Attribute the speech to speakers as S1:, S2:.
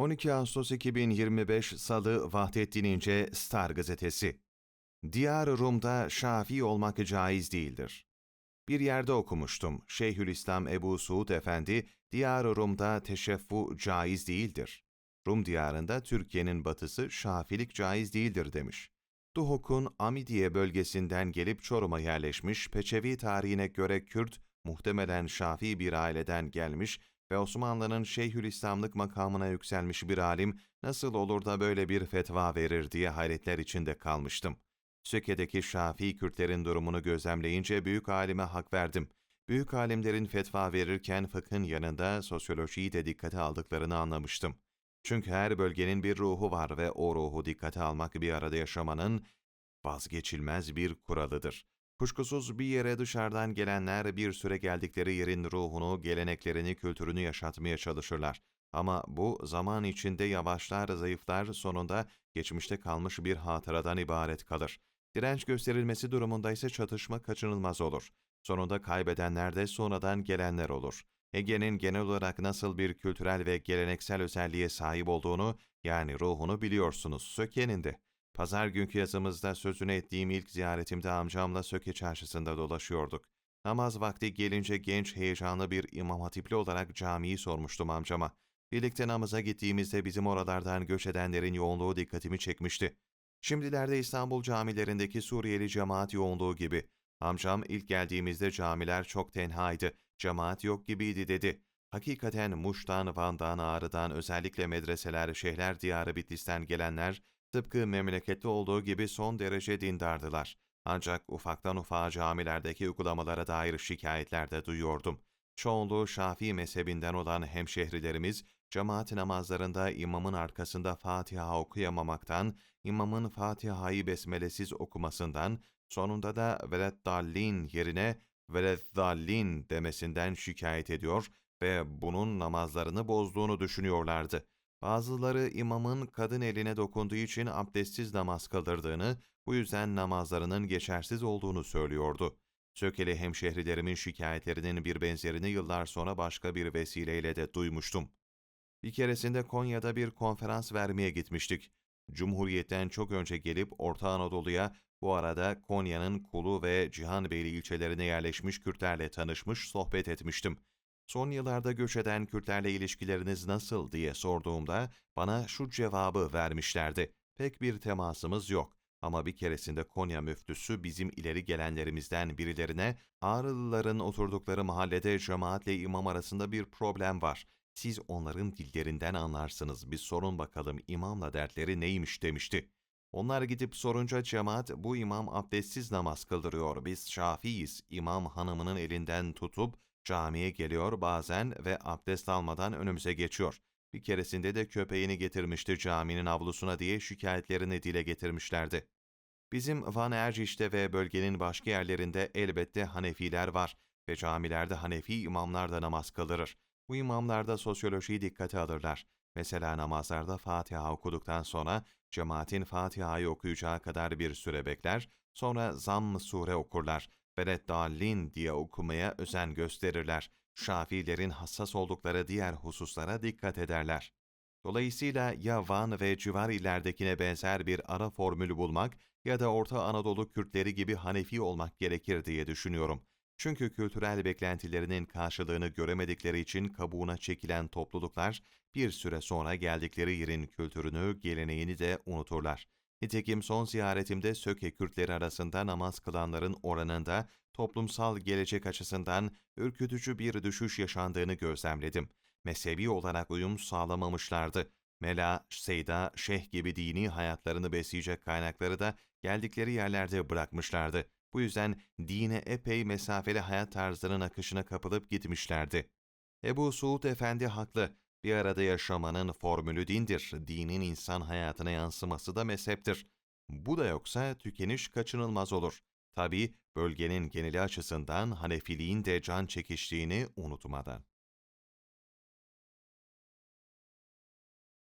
S1: 12 Ağustos 2025 Salı Vahdettin İnce Star Gazetesi Diyar Rum'da Şafii olmak caiz değildir. Bir yerde okumuştum. Şeyhülislam Ebu Suud Efendi, Diyar Rum'da teşeffu caiz değildir. Rum diyarında Türkiye'nin batısı şafilik caiz değildir demiş. Duhok'un Amidiye bölgesinden gelip Çorum'a yerleşmiş, Peçevi tarihine göre Kürt, muhtemelen Şafii bir aileden gelmiş ve Osmanlı'nın Şeyhülislamlık makamına yükselmiş bir alim nasıl olur da böyle bir fetva verir diye hayretler içinde kalmıştım. Söke'deki Şafii Kürtlerin durumunu gözlemleyince büyük alime hak verdim. Büyük alimlerin fetva verirken fıkhın yanında sosyolojiyi de dikkate aldıklarını anlamıştım. Çünkü her bölgenin bir ruhu var ve o ruhu dikkate almak bir arada yaşamanın vazgeçilmez bir kuralıdır. Kuşkusuz bir yere dışarıdan gelenler bir süre geldikleri yerin ruhunu, geleneklerini, kültürünü yaşatmaya çalışırlar. Ama bu zaman içinde yavaşlar, zayıflar, sonunda geçmişte kalmış bir hatıradan ibaret kalır. Direnç gösterilmesi durumunda ise çatışma kaçınılmaz olur. Sonunda kaybedenler de sonradan gelenler olur. Ege'nin genel olarak nasıl bir kültürel ve geleneksel özelliğe sahip olduğunu, yani ruhunu biliyorsunuz, Söke'nin de. Pazar günkü yazımızda sözünü ettiğim ilk ziyaretimde amcamla Söke çarşısında dolaşıyorduk. Namaz vakti gelince genç, heyecanlı bir imam hatipli olarak camiyi sormuştum amcama. Birlikte namaza gittiğimizde bizim oralardan göç edenlerin yoğunluğu dikkatimi çekmişti. Şimdilerde İstanbul camilerindeki Suriyeli cemaat yoğunluğu gibi. Amcam ilk geldiğimizde camiler çok tenhaydı, cemaat yok gibiydi dedi. Hakikaten Muş'tan, Van'dan, Ağrı'dan özellikle medreseler, şehirler diyarı Bitlis'ten gelenler tıpkı memlekette olduğu gibi son derece dindardılar. Ancak ufaktan ufağa camilerdeki uygulamalara dair şikayetler de duyuyordum. Çoğunluğu Şafii mezhebinden olan hemşehrilerimiz, cemaat namazlarında imamın arkasında Fatiha okuyamamaktan, imamın Fatiha'yı besmelesiz okumasından, sonunda da veleddallin yerine veleddallin demesinden şikayet ediyor ve bunun namazlarını bozduğunu düşünüyorlardı. Bazıları imamın kadın eline dokunduğu için abdestsiz namaz kıldırdığını, bu yüzden namazlarının geçersiz olduğunu söylüyordu. Sökeli hemşehrilerimin şikayetlerinin bir benzerini yıllar sonra başka bir vesileyle de duymuştum. Bir keresinde Konya'da bir konferans vermeye gitmiştik. Cumhuriyet'ten çok önce gelip Orta Anadolu'ya, bu arada Konya'nın Kulu ve Cihanbeyli ilçelerine yerleşmiş Kürtlerle tanışmış, sohbet etmiştim. Son yıllarda göç eden Kürtlerle ilişkileriniz nasıl diye sorduğumda bana şu cevabı vermişlerdi. Pek bir temasımız yok. Ama bir keresinde Konya müftüsü bizim ileri gelenlerimizden birilerine Ağrılıların oturdukları mahallede cemaatle imam arasında bir problem var. Siz onların dillerinden anlarsınız. Bir sorun bakalım imamla dertleri neymiş demişti. Onlar gidip sorunca cemaat bu imam abdestsiz namaz kıldırıyor. Biz şafiyiz. İmam hanımının elinden tutup camiye geliyor bazen ve abdest almadan önümüze geçiyor. Bir keresinde de köpeğini getirmişti caminin avlusuna diye şikayetlerini dile getirmişlerdi. Bizim Van Erciş'te ve bölgenin başka yerlerinde elbette Hanefiler var ve camilerde Hanefi imamlar da namaz kıldırır. Bu imamlar da sosyolojiyi dikkate alırlar. Mesela namazlarda Fatiha okuduktan sonra cemaatin Fatiha'yı okuyacağı kadar bir süre bekler, sonra zamm sure okurlar ve dallin diye okumaya özen gösterirler. Şafilerin hassas oldukları diğer hususlara dikkat ederler. Dolayısıyla ya Van ve civar illerdekine benzer bir ara formülü bulmak ya da Orta Anadolu Kürtleri gibi Hanefi olmak gerekir diye düşünüyorum. Çünkü kültürel beklentilerinin karşılığını göremedikleri için kabuğuna çekilen topluluklar bir süre sonra geldikleri yerin kültürünü, geleneğini de unuturlar. Nitekim son ziyaretimde Söke Kürtleri arasında namaz kılanların oranında toplumsal gelecek açısından ürkütücü bir düşüş yaşandığını gözlemledim. Mezhebi olarak uyum sağlamamışlardı. Mela, Seyda, Şeyh gibi dini hayatlarını besleyecek kaynakları da geldikleri yerlerde bırakmışlardı. Bu yüzden dine epey mesafeli hayat tarzlarının akışına kapılıp gitmişlerdi. Ebu Suud Efendi haklı. Bir arada yaşamanın formülü dindir. Dinin insan hayatına yansıması da mezheptir. Bu da yoksa tükeniş kaçınılmaz olur. Tabi bölgenin geneli açısından Hanefiliğin de can çekiştiğini unutmadan.